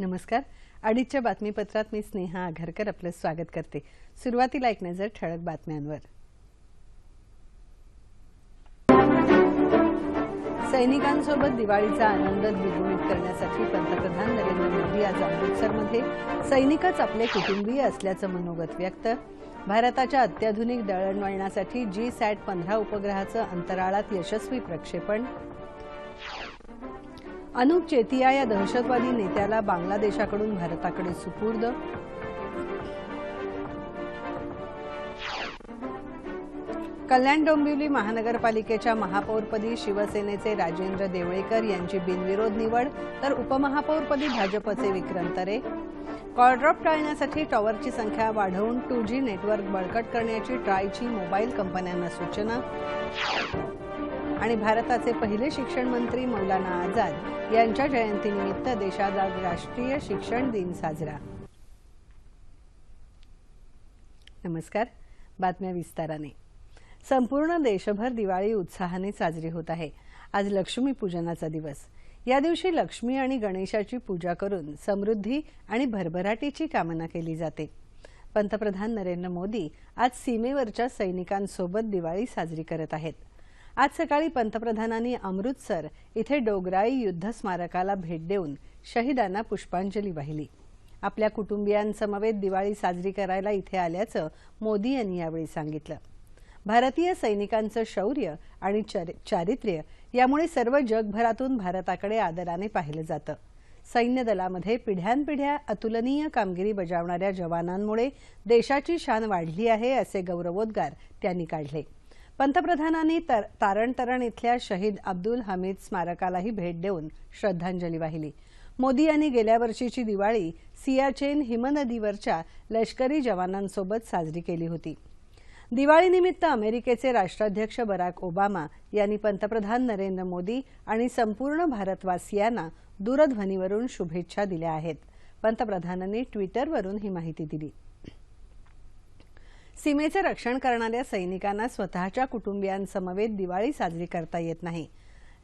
नमस्कार. अडीचच्या बातमीपत्रात मी स्नेहा आघारकर आपलं स्वागत करते. सुरुवातीला एक नजर ठळक बातम्यांवर. सैनिकांसोबत दिवाळीचा आनंद द्विगुणित करण्यासाठी पंतप्रधान नरेंद्र मोदी आज अमृतसरमध्ये. सैनिकच आपले कुटुंबीय असल्याचं मनोगत व्यक्त. भारताच्या अत्याधुनिक दळणवळणासाठी जी सॅट पंधरा उपग्रहाचं अंतराळात यशस्वी प्रक्षेपण. अनुप चेतिया या दहशतवादी नेत्याला बांगलादेशाकडून भारताकडे सुपूर्द. कल्याण डोंबिवली महानगरपालिकेच्या महापौरपदी शिवसेनेचे राजेंद्र देवळेकर यांची बिनविरोध निवड तर उपमहापौरपदी भाजपचे विक्रम तरे. कॉलड्रॉप टाळण्यासाठी टॉवरची संख्या वाढवून टू जी नेटवर्क बळकट करण्याची ट्रायची मोबाईल कंपन्यांना सूचना. आणि भारताचे पहिले शिक्षण मंत्री मौलाना आझाद यांच्या जयंतीनिमित्त देशात आज राष्ट्रीय शिक्षण दिन साजरा. नमस्कार. बातम्या विस्ताराने. संपूर्ण देशभर दिवाळी उत्साहाने साजरी होत आहे. आज लक्ष्मीपूजनाचा दिवस. या दिवशी लक्ष्मी आणि गणेशाची पूजा करून समृद्धी आणि भरभराटीची कामना केली जाते. पंतप्रधान नरेंद्र मोदी आज सीमेवरच्या सैनिकांसोबत दिवाळी साजरी करत आहेत. आज सकाळी पंतप्रधानांनी अमृतसर इथे डोगराई युद्ध स्मारकाला भेट देऊन शहीदांना पुष्पांजली वाहिली. आपल्या कुटुंबियांसमवेत दिवाळी साजरी करायला इथे आल्याचं मोदी यांनी यावेळी सांगितलं. भारतीय सैनिकांचं शौर्य आणि चारित्र्य यामुळे सर्व जगभरातून भारताकडे आदराने पाहिलं जातं. सैन्य दलामध्ये पिढ्यानपिढ्या अतुलनीय कामगिरी बजावणाऱ्या जवानांमुळे देशाची शान वाढली आहे असे गौरवोद्गार त्यांनी काढले. पंतप्रधानांनी तारण तरण इथल्या शहीद अब्दुल हमीद स्मारकालाही भेट देऊन श्रद्धांजली वाहिली. मोदी यांनी गेल्या वर्षीची दिवाळी सियाचेन हिमनदीवरच्या लष्करी जवानांसोबत साजरी केली होती. दिवाळीनिमित्त अमेरिकेचे राष्ट्राध्यक्ष बराक ओबामा यांनी पंतप्रधान नरेंद्र मोदी आणि संपूर्ण भारतवासियांना दूरध्वनीवरून शुभेच्छा दिल्या आहेत. पंतप्रधानांनी ट्विटरवरून ही माहिती दिली. सीमेचं रक्षण करणाऱ्या सैनिकांना स्वतःच्या कुटुंबियांसमवेत दिवाळी साजरी करता येत नाही.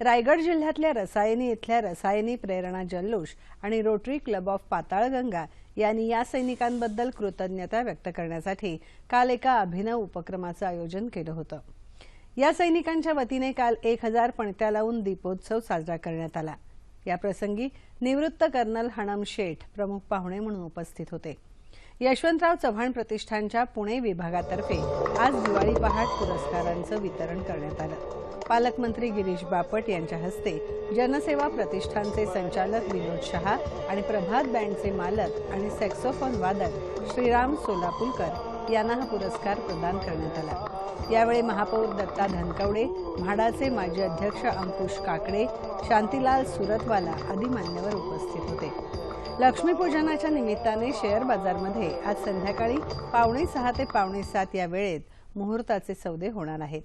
रायगड जिल्ह्यातल्या रसायनी इथल्या रसायनी प्रेरणा जल्लोष आणि रोटरी क्लब ऑफ पाताळगंगा यांनी या सैनिकांबद्दल कृतज्ञता व्यक्त करण्यासाठी काल एका अभिनव उपक्रमाचं आयोजन केलं होतं. या सैनिकांच्या वतीने काल एक हजार पणत्या लावून दीपोत्सव साजरा करण्यात आला. याप्रसंगी निवृत्त कर्नल हणम शेठ प्रमुख पाहुणे म्हणून उपस्थित होते. यशवंतराव चव्हाण प्रतिष्ठानच्या पुणे विभागातर्फे आज दिवाळी पहाट पुरस्कारांचं वितरण करण्यात आलं. पालकमंत्री गिरीश बापट यांच्या हस्ते जनसेवा प्रतिष्ठानचे संचालक विनोद शहा आणि प्रभात बँडचे मालक आणि सॅक्सोफोन वादक श्रीराम सोलापूरकर यांना हा पुरस्कार प्रदान करण्यात आला. यावेळी महापौर दत्ता धनकवडे म्हाडाचे माजी अध्यक्ष अंकुश काकडे शांतीलाल सुरतवाला आदी मान्यवर उपस्थित होते. लक्ष्मीपूजनाच्या निमित्ताने शेअर बाजारमध्ये आज संध्याकाळी पावणे सहा ते पावणे सात या वेळेत मुहूर्ताचे सौदे होणार आहेत.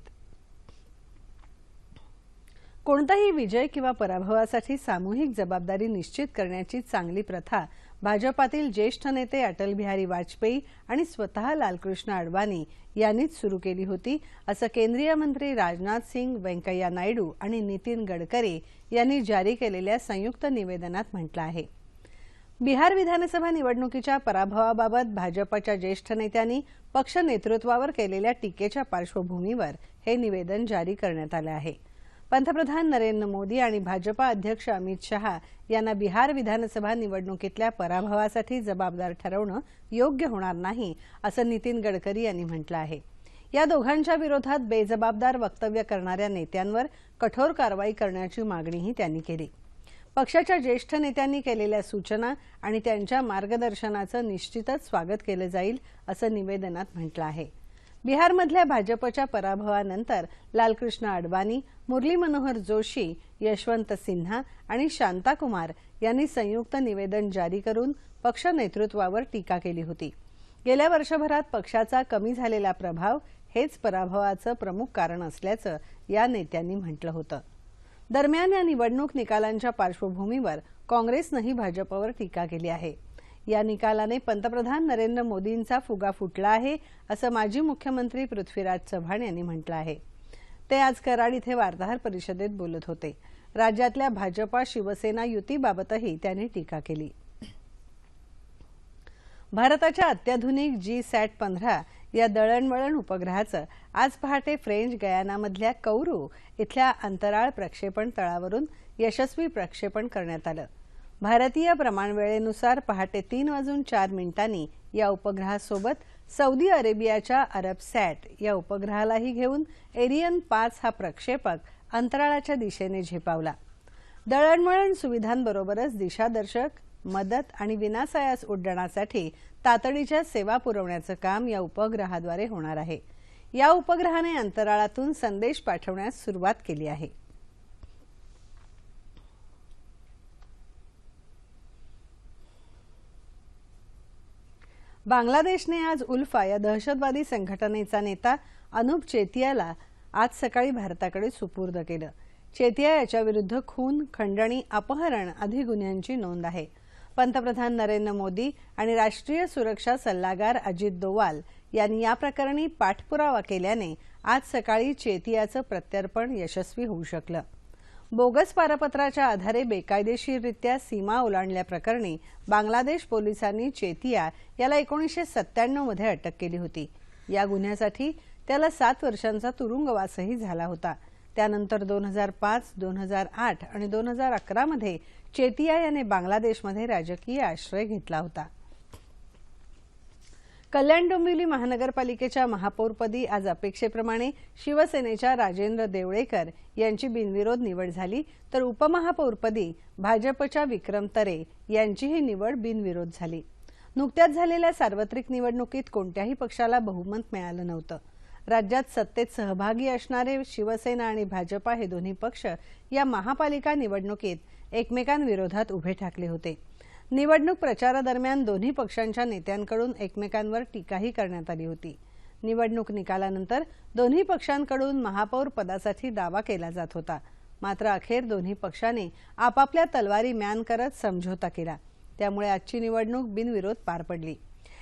कोणताही विजय किंवा पराभवासाठी सामूहिक जबाबदारी निश्चित करण्याची चांगली प्रथा भाजपातील ज्येष्ठ नेते अटलबिहारी वाजपेयी आणि स्वतः लालकृष्ण अडवाणी यांनीच सुरू केली होती असं केंद्रीय मंत्री राजनाथ सिंग व्यंकय्या नायडू आणि नितीन गडकरी यांनी जारी केलेल्या संयुक्त निवेदनात म्हटलं आहे. बिहार विधानसभा निवडणुकीच्या पराभवाबाबत भाजपच्या ज्येष्ठ नेत्यांनी पक्ष नेतृत्वावर केलेल्या टीकेच्या पार्श्वभूमीवर हे निवेदन जारी करण्यात आलं आहे. पंतप्रधान नरेंद्र मोदी आणि भाजपा अध्यक्ष अमित शहा यांना बिहार विधानसभा निवडणुकीतल्या पराभवासाठी जबाबदार ठरवणं योग्य होणार नाही असं नितीन गडकरी यांनी म्हटलं आहे. या दोघांच्या विरोधात बेजबाबदार वक्तव्य करणाऱ्या नेत्यांवर कठोर कारवाई करण्याची मागणीही त्यांनी केली. पक्षाच्या ज्येष्ठ नेत्यांनी केलेल्या सूचना आणि त्यांच्या मार्गदर्शनाचं निश्चितच स्वागत केलं जाईल असं निवेदनात म्हटलं आहे. बिहारमधल्या भाजपच्या पराभवानंतर लालकृष्ण अडवाणी मुरली मनोहर जोशी यशवंत सिन्हा आणि शांताकुमार यांनी संयुक्त निवेदन जारी करून पक्ष नेतृत्वावर टीका केली होती. गेल्या वर्षभरात पक्षाचा कमी झालेला प्रभाव हेच पराभवाचं प्रमुख कारण असल्याचं या नेत्यांनी म्हटलं होतं. दरम्यान या निवडणूक निकालांच्या पार्श्वभूमीवर काँग्रेसनंही भाजपवर टीका केली आहे. या निकालाने पंतप्रधान नरेंद्र मोदींचा फुगा फुटला आहे असं माजी मुख्यमंत्री पृथ्वीराज चव्हाण यांनी म्हटलं आहे. ते आज कराड इथे वार्ताहर परिषदेत बोलत होते. राज्यातल्या भाजपा शिवसेना युतीबाबतही त्यांनी टीका केली. भारताच्या अत्याधुनिक जी सॅट पंधरा या दळणवळण उपग्रहाचं आज पहाटे फ्रेंच गयानामधल्या कौरू इथल्या अंतराळ प्रक्षेपण तळावरून यशस्वी प्रक्षेपण करण्यात आलं. भारतीय प्रमाणवेळेनुसार पहाटे तीन वाजून चार मिनिटांनी या उपग्रहासोबत सौदी अरेबियाच्या अरब सॅट या उपग्रहालाही घेऊन एरियन पाच हा प्रक्षेपक अंतराळाच्या दिशेने झेपावला. दळणवळण सुविधांबरोबरच दिशादर्शक मदत आणि विनासायास उड्डाणासाठी तातडीच्या सेवा पुरवण्याचं काम या उपग्रहाद्वारे होणार आहे. या उपग्रहाने अंतराळातून संदेश पाठवण्यास सुरुवात केली आहे. बांगलादेशने आज उल्फा या दहशतवादी संघटनेचा नेता अनुप चेतियाला आज सकाळी भारताकडे सुपूर्द केलं. चेतिया याच्याविरुद्ध खून खंडणी अपहरण आदी गुन्ह्यांची नोंद आहे. पंतप्रधान नरेंद्र मोदी आणि राष्ट्रीय सुरक्षा सल्लागार अजित दोवाल यांनी या प्रकरणी पाठपुरावा केल्याने आज सकाळी चेतियाचं प्रत्यर्पण यशस्वी होऊ शकलं. बोगस पारपत्राच्या आधारे बेकायदेशीररित्या सीमा ओलांडल्याप्रकरणी बांगलादेश पोलिसांनी चेतिया याला एकोणीसशे सत्त्याण्णवमध्ये अटक केली होती. या गुन्ह्यासाठी त्याला सात वर्षांचा तुरुंगवासही झाला होता. त्यानंतर दोन हजार पाच दोन हजार आठ आणि दोन हजार अकरामध्ये चेतिया याने बांगलादेशमध्ये राजकीय आश्रय घेतला होता. कल्याण डोंबिवली महानगरपालिकेच्या महापौरपदी आज अपेक्षेप्रमाणे शिवसेनेच्या राजेंद्र देवळेकर यांची बिनविरोध निवड झाली तर उपमहापौरपदी भाजपच्या विक्रम तरे यांचीही निवड बिनविरोध झाली. नुकत्याच झालेल्या सार्वत्रिक निवडणुकीत कोणत्याही पक्षाला बहुमत मिळालं नव्हतं. राज्यात सत्तेत सहभागी असणारे शिवसेना आणि भाजपा हे दोन्ही पक्ष या महापालिका निवडणुकीत एकमेकांविरोधात उभे ठाकले होते. निवडणूक प्रचारादरम्यान दोन्ही पक्षांच्या नेत्यांकडून एकमेकांवर टीकाही करण्यात आली होती. निवडणूक निकालानंतर दोन्ही पक्षांकडून महापौर पदासाठी दावा केला जात होता. मात्र अखेर दोन्ही पक्षांनी आपापल्या तलवारी म्यान करत समझोता केला. त्यामुळे आजची निवडणूक बिनविरोध पार पडली.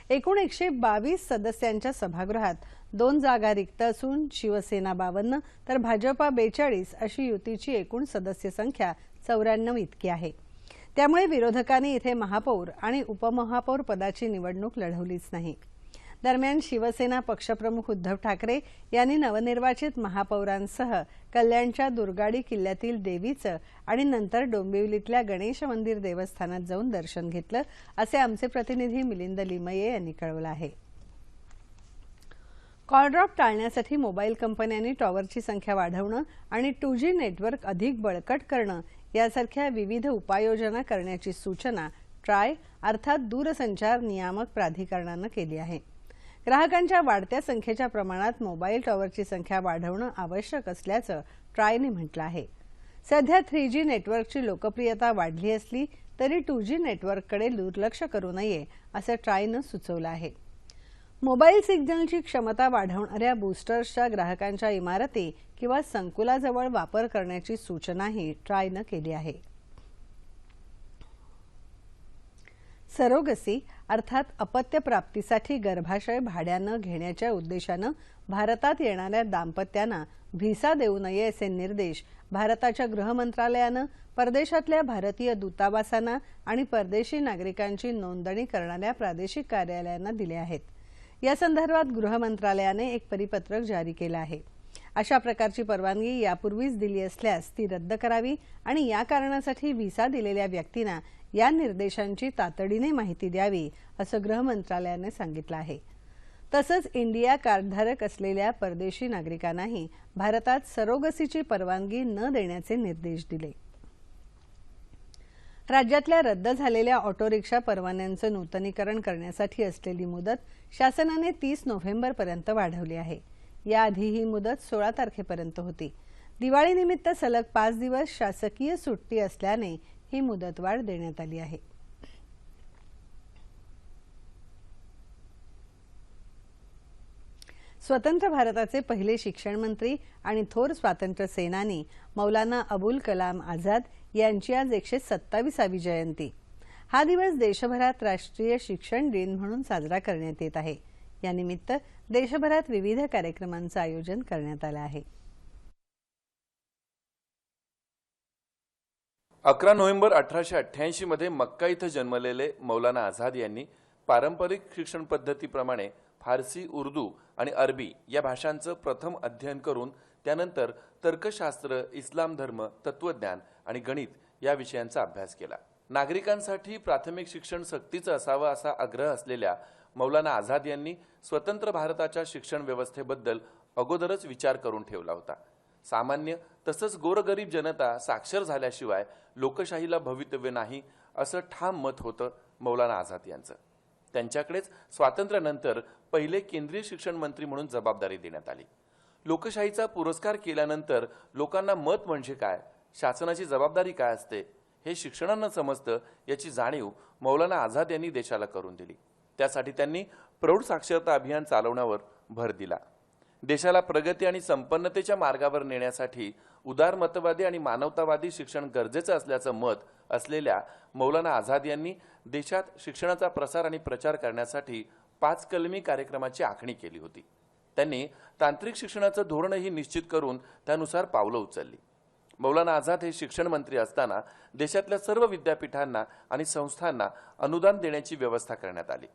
एकूण एकशे बावीस सदस्यांच्या सभागृहात दोन जागा रिक्त असून शिवसेना बावन्न तर भाजपा बेचाळीस अशी युतीची एकूण सदस्य संख्या चौऱ्याण्णव इतकी आहे. त्यामुळे विरोधकांनी इथे महापौर आणि उपमहापौर पदाची निवडणूक लढवलीच नाही. दरम्यान शिवसेना पक्षप्रमुख उद्धव ठाकरे यांनी नवनिर्वाचित महापौरांसह कल्याणच्या दुर्गाडी किल्ल्यातील देवीचं आणि नंतर डोंबिवलीतल्या गणेश मंदिर देवस्थानात जाऊन दर्शन घेतलं असे आमचे प्रतिनिधी मिलिंद लिमये यांनी कळवलं आहे. कॉलड्रॉप टाळण्यासाठी मोबाईल कंपन्यांनी टॉवरची संख्या वाढवणं आणि टू जी नेटवर्क अधिक बळकट करणं यासारख्या विविध उपाययोजना करण्याची सूचना ट्राय अर्थात दूरसंचार नियामक प्राधिकरणानं केली आहे. ग्राहकांच्या वाढत्या संख्येच्या प्रमाणात मोबाईल टॉवरची संख्या वाढवणं आवश्यक असल्याचं ट्रायने म्हटलं आहे. सध्या थ्री जी नेटवर्कची लोकप्रियता वाढली असली तरी टू जी नेटवर्ककडे दुर्लक्ष करू नये असं ट्रायनं सुचवलं आहे. मोबाईल सिग्नलची क्षमता वाढवणाऱ्या बूस्टर्सच्या ग्राहकांच्या इमारती किंवा संकुलाजवळ वापर करण्याची सूचनाही ट्रायनं केली आहे. सरोगसी अर्थात अपत्यप्राप्तीसाठी गर्भाशय भाड्यानं घेण्याच्या उद्देशानं भारतात येणाऱ्या दाम्पत्यांना व्हिसा देऊ नये असे निर्देश भारताच्या गृहमंत्रालयानं परदेशातल्या भारतीय दूतावासांना आणि परदेशी नागरिकांची नोंदणी करणाऱ्या प्रादेशिक कार्यालयांना दिले आहेत. या संदर्भात गृह मंत्रालयाने एक परिपत्रक जारी केलं आहे. अशा प्रकारची परवानगी यापूर्वीच दिली असल्यास ती रद्द करावी आणि या कारणासाठी व्हिसा दिलेल्या व्यक्तींना या निर्देशांची तातडीने माहिती द्यावी असं गृह मंत्रालयाने सांगितलं आहे. तसंच इंडिया कार्डधारक असलेल्या परदेशी नागरिकांनाही भारतात सरोगसीची परवानगी न देण्याचे निर्देश दिले. राज्यातल्या रद्द झालेल्या ऑटो रिक्षा परवान्यांचं नूतनीकरण करण्यासाठी असलेली मुदत शासनाने तीस नोव्हेंबरपर्यंत वाढवली आहे. याआधी ही मुदत सोळा तारखेपर्यंत होती. दिवाळीनिमित्त सलग पाच दिवस शासकीय सुट्टी असल्याने ही मुदतवाढ देण्यात आली आहे. स्वतंत्र भारताचे पहिले शिक्षण मंत्री आणि थोर स्वातंत्र्य सेनानी मौलाना अबुल कलाम आझाद यांची आज एकशे सत्तावीसावी जयंती. हा दिवस देशभरात राष्ट्रीय शिक्षण दिन म्हणून साजरा करण्यात येत आहे. यानिमित्त देशभरात विविध कार्यक्रमांचं आयोजन करण्यात आलं आहे. अकरा नोव्हेंबर अठराशे अठ्ठ्याऐंशी मध्ये मक्का इथं जन्मलेले मौलाना आझाद यांनी पारंपरिक शिक्षण पद्धतीप्रमाणे फारसी उर्दू आणि अरबी या भाषांचं प्रथम अध्ययन करून त्यानंतर तर्कशास्त्र इस्लाम धर्म तत्वज्ञान आणि गणित या विषयांचा अभ्यास केला. नागरिकांसाठी प्राथमिक शिक्षण सक्तीचं असावं असा आग्रह असलेल्या मौलाना आझाद यांनी स्वतंत्र भारताच्या शिक्षण व्यवस्थेबद्दल अगोदरच विचार करून ठेवला होता. सामान्य तसंच गोरगरीब जनता साक्षर झाल्याशिवाय लोकशाहीला भवितव्य नाही असं ठाम मत होतं मौलाना आझाद यांचं. त्यांच्याकडेच स्वातंत्र्यानंतर पहिले केंद्रीय शिक्षण मंत्री म्हणून जबाबदारी देण्यात आली. लोकशाहीचा पुरस्कार केल्यानंतर लोकांना मत म्हणजे काय? शासनाची जबाबदारी काय असते? हे शिक्षणानं समजतं याची जाणीव मौलाना आझाद यांनी देशाला करून दिली. त्यासाठी त्यांनी प्रौढ साक्षरता अभियान चालवण्यावर भर दिला. देशाला प्रगती आणि संपन्नतेच्या मार्गावर नेण्यासाठी उदारमतवादी आणि मानवतावादी शिक्षण गरजेचं असल्याचं मत असलेल्या मौलाना आझाद यांनी देशात शिक्षणाचा प्रसार आणि प्रचार करण्यासाठी पाच कलमी कार्यक्रमाची आखणी केली होती. त्यांनी तांत्रिक शिक्षणाचं धोरणही निश्चित करून त्यानुसार पावलं उचलली. मौलाना आझाद हे शिक्षण मंत्री असताना देशातल्या सर्व विद्यापीठांना आणि संस्थांना अनुदान देण्याची व्यवस्था करण्यात आली.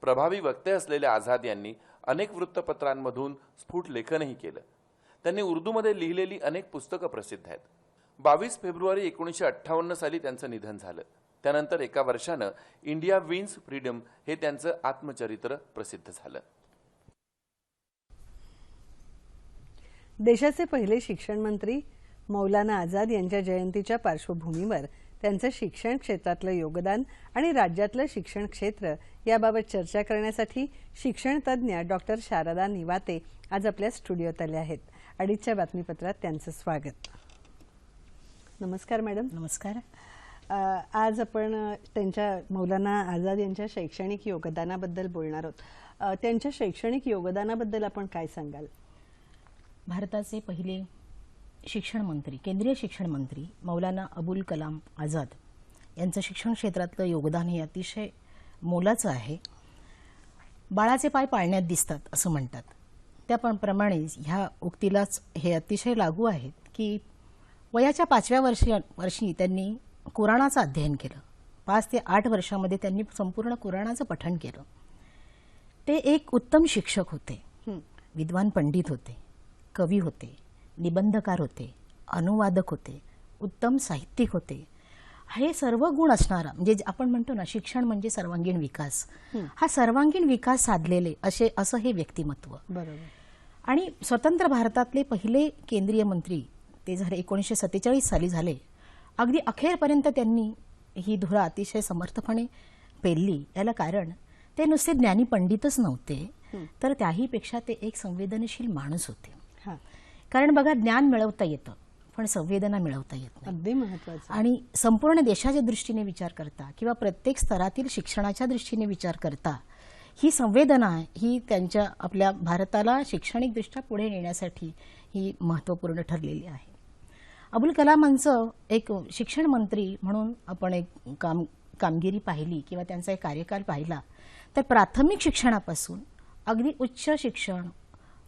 प्रभावी वक्ते असलेल्या आझाद यांनी अनेक वृत्तपत्रांमधून स्फुट लेखनही केलं. त्यांनी उर्दूमध्ये लिहिलेली अनेक पुस्तकं प्रसिद्ध आहेत. बावीस फेब्रुवारी एकोणीसशे अठ्ठावन्न साली त्यांचं निधन झालं. त्यानंतर एका वर्षानं इंडिया विन्स फ्रीडम हे त्यांचं आत्मचरित्र प्रसिद्ध झालं. देशाचे पहिले शिक्षण मंत्री मौलाना आझाद यांच्या जयंतीच्या पार्श्वभूमीवर त्यांचं शिक्षण क्षेत्रातलं योगदान आणि राज्यातलं शिक्षण क्षेत्र याबाबत चर्चा करण्यासाठी शिक्षण तज्ज्ञ डॉक्टर शारदा निवाते आज आपल्या स्टुडिओत आले आहेत. अडीचच्या बातमीपत्रात त्यांचं स्वागत. नमस्कार मॅडम. नमस्कार. आज आपण त्यांच्या मौलाना आझाद यांच्या शैक्षणिक योगदानाबद्दल बोलणार आहोत. त्यांच्या शैक्षणिक योगदानाबद्दल आपण काय सांगाल? भारताचे पहिले शिक्षण मंत्री केंद्रीय शिक्षण मंत्री मौलाना अबुल कलाम आझाद यांचं शिक्षण क्षेत्रातलं योगदान हे अतिशय मोलाचं आहे. बाळाचे पाय पाळण्यात दिसतात असं म्हणतात. त्याप्रमाणे ह्या उक्तीलाच हे अतिशय लागू आहेत की वयाच्या पाचव्या वर्षी वर्षी त्यांनी कुराणाचं अध्ययन केलं. पाच ते आठ वर्षामध्ये त्यांनी संपूर्ण कुराणाचं पठण केलं. ते एक उत्तम शिक्षक होते. विद्वान पंडित होते. कवी होते निबंधकार होते अनुवादक होते उत्तम साहित्यिक होते. हे सर्व गुण असणारा म्हणजे आपण म्हणतो ना शिक्षण म्हणजे सर्वांगीण विकास. हा. सर्वांगीण विकास साधलेले असे असं हे व्यक्तिमत्व. बरोबर. आणि स्वतंत्र भारतातले पहिले केंद्रीय मंत्री ते झाले एकोणीसशे सत्तेचाळीस साली झाले अगदी अखेरपर्यंत त्यांनी ही धुरा अतिशय समर्थपणे पेलली. याला कारण ते नुसते ज्ञानी पंडितच नव्हते. तर त्याहीपेक्षा ते एक संवेदनशील माणूस होते. हां. कारण बघा ज्ञान मिळवता येतं पण संवेदना मिळवता येत नाही. अगदी महत्वाचं आणि संपूर्ण देशाच्या दृष्टीने विचार करता किंवा प्रत्येक स्तरातील शिक्षणाच्या दृष्टीने विचार करता ही संवेदना ही त्यांच्या आपल्या भारताला शैक्षणिकदृष्ट्या पुढे नेण्यासाठी ही महत्त्वपूर्ण ठरलेली आहे. अबुल कलामांचं एक शिक्षण मंत्री म्हणून आपण एक काम कामगिरी पाहिली किंवा त्यांचा एक कार्यकाल पाहिला तर प्राथमिक शिक्षणापासून अगदी उच्च शिक्षण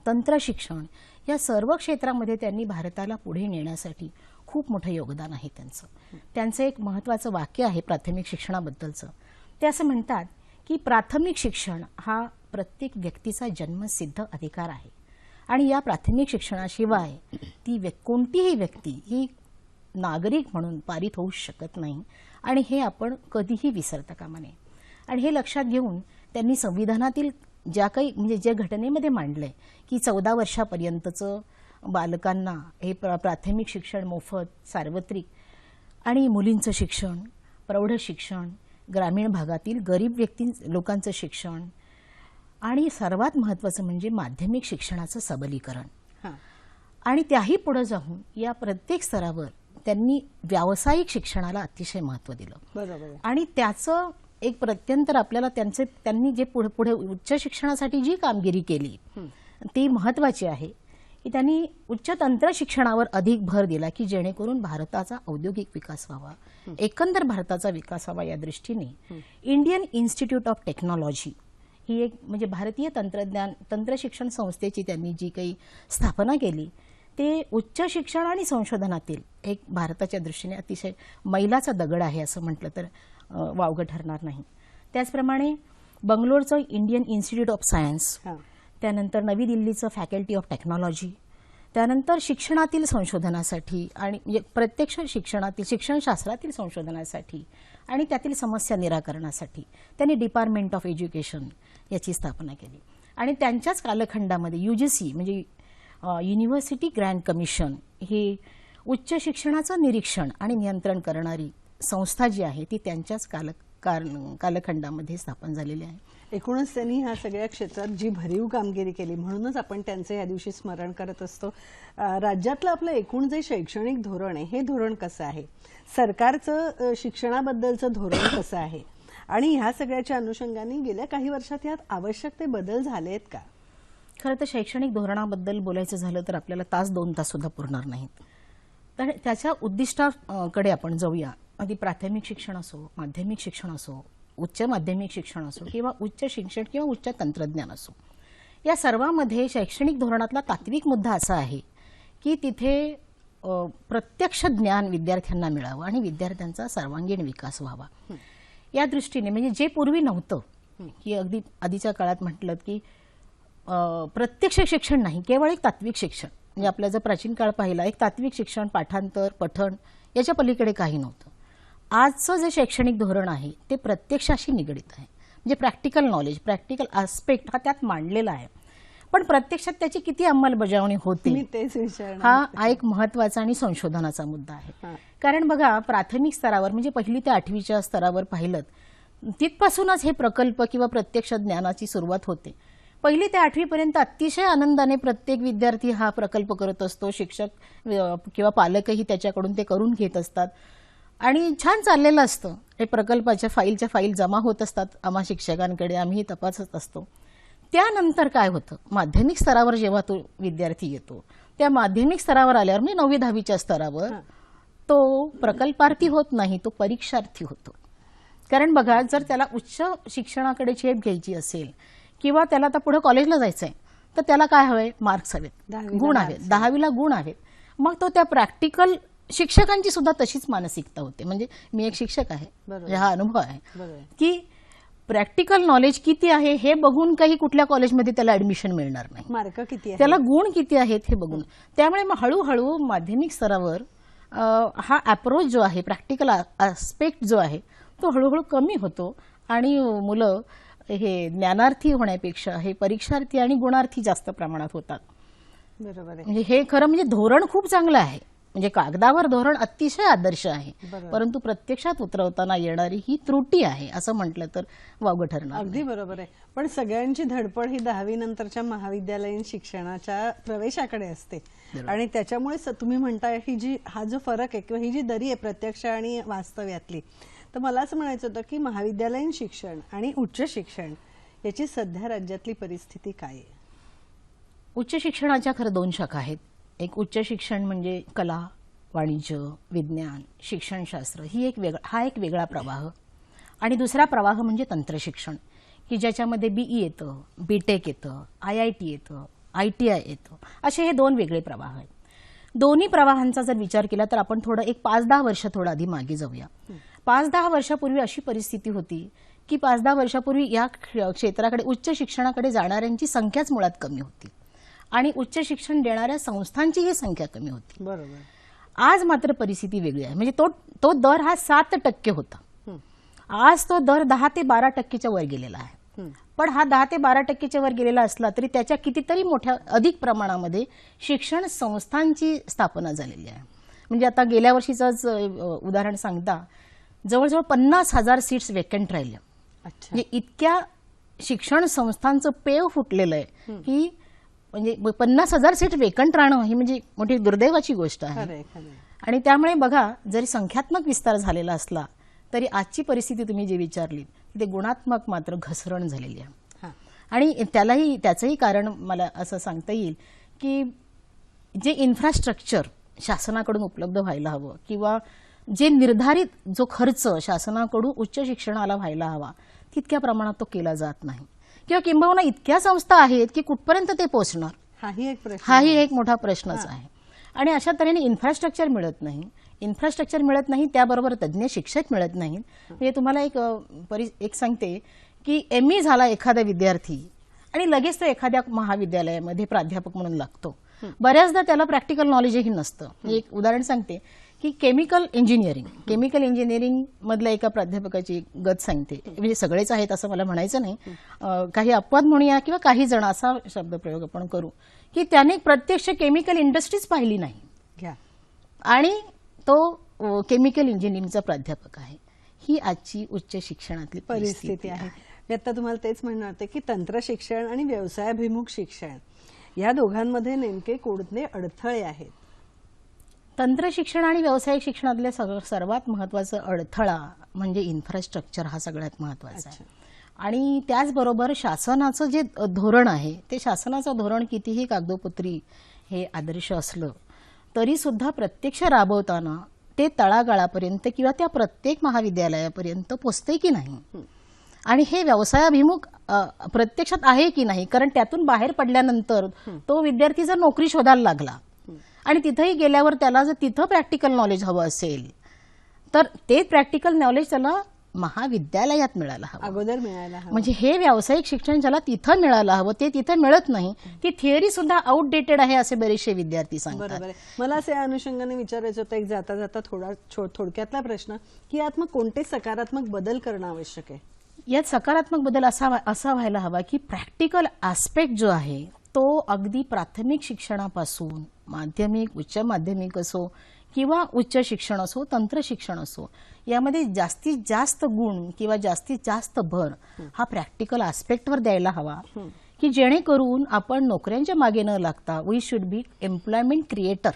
तंत्र शिक्षण या सर्व क्षेत्रामध्ये त्यांनी भारताला पुढे नेण्यासाठी खूप मोठं योगदान आहे त्यांचं. त्यांचं एक महत्त्वाचं वाक्य आहे प्राथमिक शिक्षणाबद्दलचं. ते असं म्हणतात की प्राथमिक शिक्षण हा प्रत्येक व्यक्तीचा जन्मसिद्ध अधिकार आहे. आणि या प्राथमिक शिक्षणाशिवाय ती व्य कोणतीही व्यक्ती ही नागरिक म्हणून पारित होऊ शकत नाही. आणि हे आपण कधीही विसरता कामा नये. आणि हे लक्षात घेऊन त्यांनी संविधानातील ज्या काही म्हणजे जे घटनेमध्ये मांडलंय की चौदा वर्षापर्यंतचं बालकांना हे प्रा प्राथमिक शिक्षण मोफत सार्वत्रिक आणि मुलींचं शिक्षण प्रौढ शिक्षण ग्रामीण भागातील गरीब व्यक्ती लोकांचं शिक्षण आणि सर्वात महत्त्वाचं म्हणजे माध्यमिक शिक्षणाचं सबलीकरण. आणि त्याही पुढे जाऊन या प्रत्येक स्तरावर त्यांनी व्यावसायिक शिक्षणाला अतिशय महत्त्व दिलं. आहे. आणि त्याचं एक प्रत्यंतर आपल्याला त्यांचे त्यांनी जे पुढे पुढे उच्च शिक्षणासाठी जी कामगिरी केली ती महत्वाची आहे. की त्यांनी उच्च तंत्र शिक्षणावर अधिक भर दिला की जेणेकरून भारताचा औद्योगिक विकास व्हावा. एकंदर भारताचा विकास व्हावा या दृष्टीने इंडियन इन्स्टिट्यूट ऑफ टेक्नॉलॉजी ही एक म्हणजे भारतीय तंत्रज्ञान तंत्र शिक्षण संस्थेची त्यांनी जी काही स्थापना केली ते उच्च शिक्षण आणि संशोधनातील एक भारताच्या दृष्टीने अतिशय मैलाचा दगड आहे असं म्हटलं तर वावगं ठरणार नाही. त्याचप्रमाणे बंगलोरचं इंडियन इन्स्टिट्यूट ऑफ सायन्स त्यानंतर नवी दिल्लीचं फॅकल्टी ऑफ टेक्नॉलॉजी त्यानंतर शिक्षणातील संशोधनासाठी आणि म्हणजे प्रत्यक्ष शिक्षणातील शिक्षणशास्त्रातील संशोधनासाठी आणि त्यातील समस्या निराकरणासाठी त्यांनी डिपार्टमेंट ऑफ एज्युकेशन याची स्थापना केली. आणि त्यांच्याच कालखंडामध्ये यू जी सी म्हणजे युनिव्हर्सिटी ग्रँड कमिशन ही उच्च शिक्षणाचं निरीक्षण आणि नियंत्रण करणारी संस्था जी आहे ती त्यांच्याच काल काल- कालखंडामध्ये स्थापन झालेली आहे. एकूणच त्यांनी ह्या सगळ्या क्षेत्रात जी भरीव कामगिरी केली म्हणूनच आपण त्यांचं या दिवशी स्मरण करत असतो. राज्यातलं आपलं एकूण जे शैक्षणिक धोरण आहे हे धोरण कसं आहे? सरकारचं शिक्षणाबद्दलचं धोरण कसं आहे? आणि ह्या सगळ्याच्या अनुषंगाने गेल्या काही वर्षात यात आवश्यक ते बदल झाले आहेत का? खरं तर शैक्षणिक धोरणाबद्दल बोलायचं झालं तर आपल्याला तास दोन तास सुद्धा पुरणार नाहीत. तर त्याच्या उद्दिष्टाकडे आपण जाऊया. अगदी प्राथमिक शिक्षण असो माध्यमिक शिक्षण असो उच्च माध्यमिक शिक्षण असो किंवा उच्च शिक्षण किंवा उच्च तंत्रज्ञान असो. या सर्वामध्ये शैक्षणिक धोरणातला तात्विक मुद्दा असा आहे की तिथे प्रत्यक्ष ज्ञान विद्यार्थ्यांना मिळावं आणि विद्यार्थ्यांचा सर्वांगीण विकास व्हावा. या दृष्टीने म्हणजे जे पूर्वी नव्हतं की अगदी आधीच्या काळात म्हटलं की प्रत्यक्ष शिक्षण नाही केवळ एक तात्विक शिक्षण. म्हणजे आपला जर प्राचीन काळ पाहिला एक तात्विक शिक्षण पाठांतर पठण याच्या पलीकडे काही नव्हतं. आजचं जे शैक्षणिक धोरण आहे ते प्रत्यक्षाशी निगडित आहे. म्हणजे प्रॅक्टिकल नॉलेज प्रॅक्टिकल आस्पेक्ट हा त्यात मांडलेला आहे. पण प्रत्यक्षात त्याची किती अंमलबजावणी होते? हा एक महत्त्वाचा आणि संशोधनाचा मुद्दा आहे. कारण बघा प्राथमिक स्तरावर म्हणजे पहिली ते आठवीच्या स्तरावर पाहिलं तिथपासूनच हे प्रकल्प किंवा प्रत्यक्ष ज्ञानाची सुरुवात होते. पहिली ते आठवीपर्यंत अतिशय आनंदाने प्रत्येक विद्यार्थी हा प्रकल्प करत असतो. शिक्षक किंवा पालकही त्याच्याकडून ते करून घेत असतात. आणि छान चाललेलं असतं. हे प्रकल्पाच्या फाईलच्या फाईल जमा होत असतात. आम्हा शिक्षकांकडे आम्ही तपासत असतो. त्यानंतर काय होतं? माध्यमिक स्तरावर जेव्हा तो विद्यार्थी येतो त्या माध्यमिक स्तरावर आल्यावर म्हणजे नववी दहावीच्या स्तरावर तो प्रकल्पार्थी होत नाही तो परीक्षार्थी होतो. कारण बघा जर त्याला उच्च शिक्षणाकडे झेप घ्यायची असेल किंवा त्याला आता पुढे कॉलेजला जायचं आहे तर त्याला काय हवंय मार्क्स हवेत. गुण हवेत. दहावीला गुण हवेत. मग तो त्या प्रॅक्टिकल शिक्षकांची सुद्धा तशीच मानसिकता होते. म्हणजे मी एक शिक्षक आहे. हा अनुभव आहे. की प्रॅक्टिकल नॉलेज किती आहे हे बघून काही कुठल्या कॉलेजमध्ये त्याला ऍडमिशन मिळणार नाही. मार्क किती आहे त्याला गुण किती आहेत हे बघून. त्यामुळे मग हळूहळू माध्यमिक स्तरावर हा अप्रोच जो आहे प्रॅक्टिकल आस्पेक्ट जो आहे तो हळूहळू कमी होतो. आणि मुलं हे ज्ञानार्थी होण्यापेक्षा हे परीक्षार्थी आणि गुणार्थी जास्त प्रमाणात होतात. बरोबर म्हणजे हे खरं म्हणजे धोरण खूप चांगलं आहे. म्हणजे कागदावर धोरण अतिशय आदर्श आहे. परंतु प्रत्यक्षात उतरवताना येणारी ही त्रुटी आहे असं म्हटलं तर वावगं ठरणार अगदी बरोबर आहे. पण सगळ्यांची धडपड ही दहावी नंतरच्या महाविद्यालयीन शिक्षणाच्या प्रवेशाकडे असते. आणि त्याच्यामुळे तुम्ही म्हणताय ही जी हा जो फरक आहे किंवा ही जी दरी आहे प्रत्यक्ष आणि वास्तव्यातली तर मला असं म्हणायचं होतं की महाविद्यालयीन शिक्षण आणि उच्च शिक्षण याची सध्या राज्यातली परिस्थिती काय आहे? उच्च शिक्षणाच्या खरं दोन शाखा आहेत. एक उच्च शिक्षण म्हणजे कला वाणिज्य विज्ञान शिक्षणशास्त्र ही एक वेगळा हा एक वेगळा प्रवाह. आणि दुसरा प्रवाह म्हणजे तंत्रशिक्षण की ज्याच्यामध्ये बीई येतं बी टेक येतं आय आय टी येतं आय टी आय येतं. असे हे दोन वेगळे प्रवाह आहेत. दोन्ही प्रवाहांचा जर विचार केला तर आपण थोडं एक पाच दहा वर्ष थोडं आधी मागे जाऊया. पाच दहा वर्षापूर्वी अशी परिस्थिती होती की पाच दहा वर्षापूर्वी या क्षेत्राकडे उच्च शिक्षणाकडे जाणाऱ्यांची संख्याच मुळात कमी होती. आणि उच्च शिक्षण देणाऱ्या संस्थांचीही संख्या कमी होती. बरोबर. आज मात्र परिस्थिती वेगळी आहे. म्हणजे तो तो दर हा सात टक्के होता. आज तो दर दहा ते बारा टक्केच्या वर गेलेला आहे. पण हा दहा ते बारा टक्केच्या वर गेलेला असला तरी त्याच्या कितीतरी मोठ्या अधिक प्रमाणामध्ये शिक्षण संस्थांची स्थापना झालेली आहे. म्हणजे आता गेल्या वर्षीचंच उदाहरण सांगता जवळजवळ पन्नास हजार सीट्स वेकंट राहिल्या. म्हणजे इतक्या शिक्षण संस्थांचं पेव फुटलेलं आहे की म्हणजे पन्नास हजार सीट वेकंट राहणं ही म्हणजे मोठी दुर्दैवाची गोष्ट आहे. आणि त्यामुळे बघा जरी संख्यात्मक विस्तार झालेला असला तरी आजची परिस्थिती तुम्ही जी विचारली ते गुणात्मक मात्र घसरण झालेली आहे. हा. आणि त्यालाही त्याचंही कारण मला असं सांगता येईल की जे इन्फ्रास्ट्रक्चर शासनाकडून उपलब्ध व्हायला हवं किंवा जे निर्धारित जो खर्च शासनाकडून उच्च शिक्षणाला व्हायला हवा तितक्या प्रमाणात तो केला जात नाही. किंवा किंबहुना इतक्या संस्था आहेत की कुठपर्यंत ते पोहोचणार हाही एक प्रश्न हाही एक मोठा प्रश्नच आहे. आणि अशा तऱ्हेने इन्फ्रास्ट्रक्चर मिळत नाही. इन्फ्रास्ट्रक्चर मिळत नाही त्याबरोबर तज्ज्ञ शिक्षक मिळत नाहीत. म्हणजे तुम्हाला एक परि एक सांगते की एम ई झाला एखादा विद्यार्थी आणि लगेच तो एखाद्या महाविद्यालयामध्ये प्राध्यापक म्हणून लागतो. बऱ्याचदा त्याला प्रॅक्टिकल नॉलेजही नसतं. एक उदाहरण सांगते. की केमिकल इंजिनिअरिंग. केमिकल इंजिनिअरिंग मधल्या एका प्राध्यापकाची गत सांगते. म्हणजे सगळेच आहेत असं मला म्हणायचं नाही. काही अपवाद म्हणूया किंवा काही जण असा शब्दप्रयोग आपण करू की त्याने प्रत्यक्ष केमिकल इंडस्ट्रीज पाहिली नाही. घ्या. आणि तो केमिकल इंजिनिअरिंगचा प्राध्यापक आहे. ही आजची उच्च शिक्षणातली परिस्थिती आहे. मी आता तुम्हाला तेच म्हणणार होते की तंत्र शिक्षण आणि व्यवसायाभिमुख शिक्षण या दोघांमध्ये नेमके कोणते अडथळे आहेत? तंत्र शिक्षण आणि व्यावसायिक शिक्षणातले सर्वात महत्त्वाचा अडथळा म्हणजे इन्फ्रास्ट्रक्चर हा सगळ्यात महत्त्वाचा आहे. आणि त्याचबरोबर शासनाचं जे धोरण आहे ते शासनाचं धोरण कितीही कागदोपत्री हे आदर्श असलं तरी सुद्धा प्रत्यक्ष राबवताना ते तळागाळापर्यंत किंवा त्या प्रत्येक महाविद्यालयापर्यंत पोचते की नाही? आणि हे व्यवसायाभिमुख प्रत्यक्षात आहे की नाही? कारण त्यातून बाहेर पडल्यानंतर तो विद्यार्थी जर नोकरी शोधायला लागला आणि तिथंही गेल्यावर त्याला जर तिथं प्रॅक्टिकल नॉलेज हवं असेल तर ते प्रॅक्टिकल नॉलेज त्याला महाविद्यालयात मिळायला हवं. अगोदर मिळायला हवं. म्हणजे हे व्यावसायिक शिक्षण ज्याला तिथं मिळायला हवं ते तिथं मिळत नाही. ती थिअरी सुद्धा आउटडेटेड आहे असे बरेचसे विद्यार्थी सांगतात. मला असं या अनुषंगाने विचारायचं होतं एक जाता जाता थोडा थोडक्यातला प्रश्न की यात मग कोणते सकारात्मक बदल करणं आवश्यक आहे? यात सकारात्मक बदल असा असा व्हायला हवा की प्रॅक्टिकल आस्पेक्ट जो आहे तो अगदी प्राथमिक शिक्षणापासून माध्यमिक उच्च माध्यमिक असो किंवा उच्च शिक्षण असो तंत्र शिक्षण असो यामध्ये जास्तीत जास्त गुण किंवा जास्तीत जास्त भर हा प्रॅक्टिकल आस्पेक्टवर द्यायला हवा की जेणेकरून आपण नोकऱ्यांच्या मागे न लागता we should be employment creator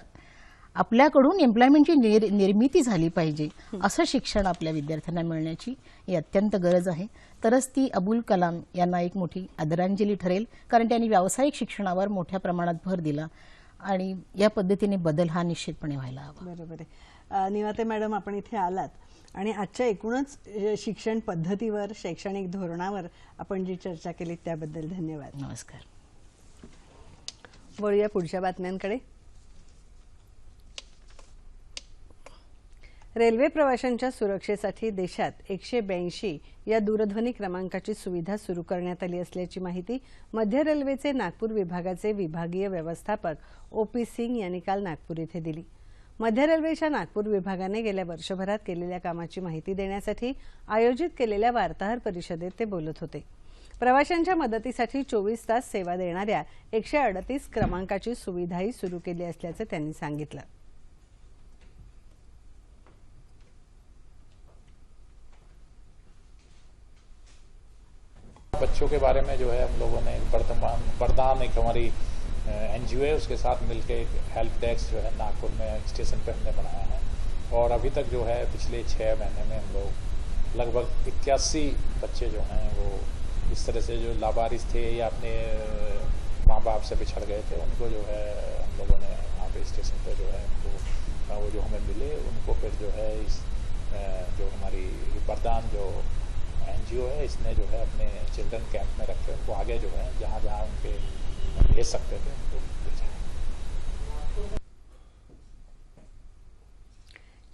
आपल्याकडून एम्प्लॉयमेंटची निर निर्मिती झाली पाहिजे असं शिक्षण आपल्या विद्यार्थ्यांना मिळण्याची ही अत्यंत गरज आहे. तरच ती अबुल कलाम यांना एक मोठी आदरांजली ठरेल कारण त्यांनी व्यावसायिक शिक्षणावर मोठ्या प्रमाणात भर दिला आणि या पद्धतीने बदल हा निश्चितपणे व्हायला हवा. बरोबर आहे. निवाते मॅडम आपण इथे आलात आणि आजच्या एकूणच शिक्षण पद्धतीवर शैक्षणिक धोरणावर आपण जी चर्चा केली त्याबद्दल धन्यवाद. नमस्कार. वळूया पुढच्या बातम्यांकडे. रेल्वे प्रवाशांच्या सुरक्षेसाठी देशात एकशे ब्याऐंशी या दूरध्वनी क्रमांकाची सुविधा सुरू करण्यात आली असल्याची माहिती मध्य रेल्वेचे नागपूर विभागाचे विभागीय व्यवस्थापक ओ पी सिंग यांनी काल नागपूर इथे दिली. मध्य रेल्वेच्या नागपूर विभागाने गेल्या वर्षभरात केलेल्या कामाची माहिती देण्यासाठी आयोजित केलेल्या वार्ताहर परिषदेत ते बोलत होते. प्रवाशांच्या मदतीसाठी चोवीस तास सेवा देणाऱ्या एकशे अडतीस क्रमांकाची सुविधाही सुरू केली असल्याचं त्यांनी सांगितलं. बच्चों के बारे में जो है हम लोगों ने वर्तमान, वरदान एक हमारी एन है, उसके साथ मिलकर एक हेल्प डेस्क जो है नागपुर में स्टेशन पे हमने बनाया है। और अभी तक जो है पिछले छः महीने में हम लोग लगभग इक्यासी बच्चे जो हैं वो इस तरह से जो लावारिस थे या अपने माँ बाप से बिछड़ गए थे, उनको जो है हम लोगों ने वहाँ पे स्टेशन पे जो है उनको वो जो हमें मिले, उनको फिर जो है इस जो हमारी वरदान जो एनजीओ है इसने जो है अपने चिल्ड्रन कैंप में रखे उनको आगे जो है जहाँ जहाँ उनके भेज सकते थे उनको भेजा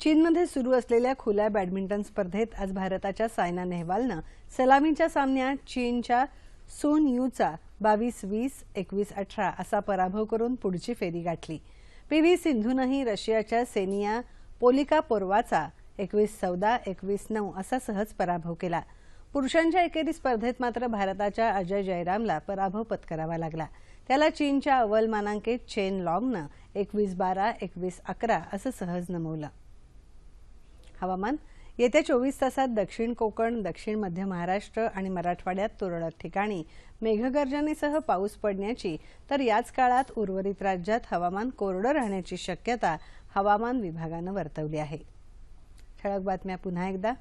चीनमध्ये सुरू असलेल्या खुल्या बॅडमिंटन स्पर्धेत आज भारताच्या सायना नेहवालनं सलामीच्या सामन्यात चीनच्या सोन यूचा बावीस वीस एकवीस अठरा असा पराभव करून पुढची फेरी गाठली. पी व्ही सिंधूनंही रशियाच्या सेनिया पोलिका पोर्वाचा एकवीस चौदा एकवीस नऊ असा सहज पराभव केला. पुरुषांच्या एकेरी स्पर्धेत मात्र भारताच्या अजय जयरामला पराभव पत्करावा लागला. त्याला चीनच्या अव्वल मानांकित चेन लॉंगनं एकवीस बारा एकवीस अकरा असं सहज नमवलं. हवामान येत्या चोवीस तासात दक्षिण कोकण दक्षिण मध्य महाराष्ट्र आणि मराठवाड्यात तुरळक ठिकाणी मेघगर्जनेसह पाऊस पडण्याची तर याच काळात उर्वरित राज्यात हवामान कोरडं राहण्याची शक्यता हवामान विभागानं वर्तवली आहे. ठळक बातम्या पुन्हा एकदा.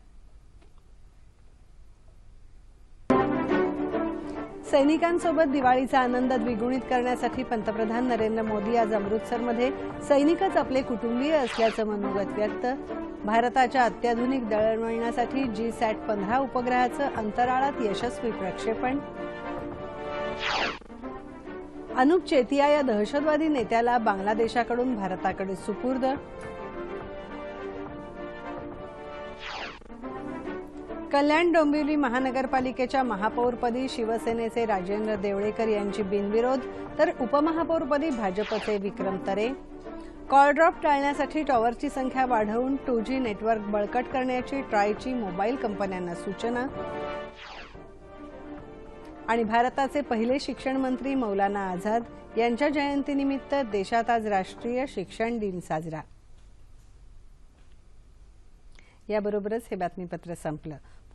सैनिकांसोबत दिवाळीचा आनंद द्विगुणित करण्यासाठी पंतप्रधान नरेंद्र मोदी आज अमृतसरमध्ये सैनिकच आपले कुटुंबीय असल्याचं मनोगत व्यक्त. भारताच्या अत्याधुनिक दळणवळणासाठी जी सॅट पंधरा उपग्रहाचं अंतराळात यशस्वी प्रक्षेपण. अनुप चेतिया या दहशतवादी नेत्याला बांगलादेशाकडून भारताकडे सुपूर्द कल्याण डोंबिवली महानगरपालिकेच्या महापौरपदी शिवसेनेचे राजेंद्र देवळेकर यांची बिनविरोध तर उपमहापौरपदी भाजपचे विक्रम तरे. कॉलड्रॉप टाळण्यासाठी टॉवरची संख्या वाढवून टू जी नेटवर्क बळकट करण्याची ट्रायची मोबाईल कंपन्यांना सूचना. आणि भारताचे पहिले शिक्षण मंत्री मौलाना आझाद यांच्या जयंतीनिमित्त देशात आज राष्ट्रीय शिक्षण दिन साजरा. याबरोबरच हे बातमीपत्र संपलं.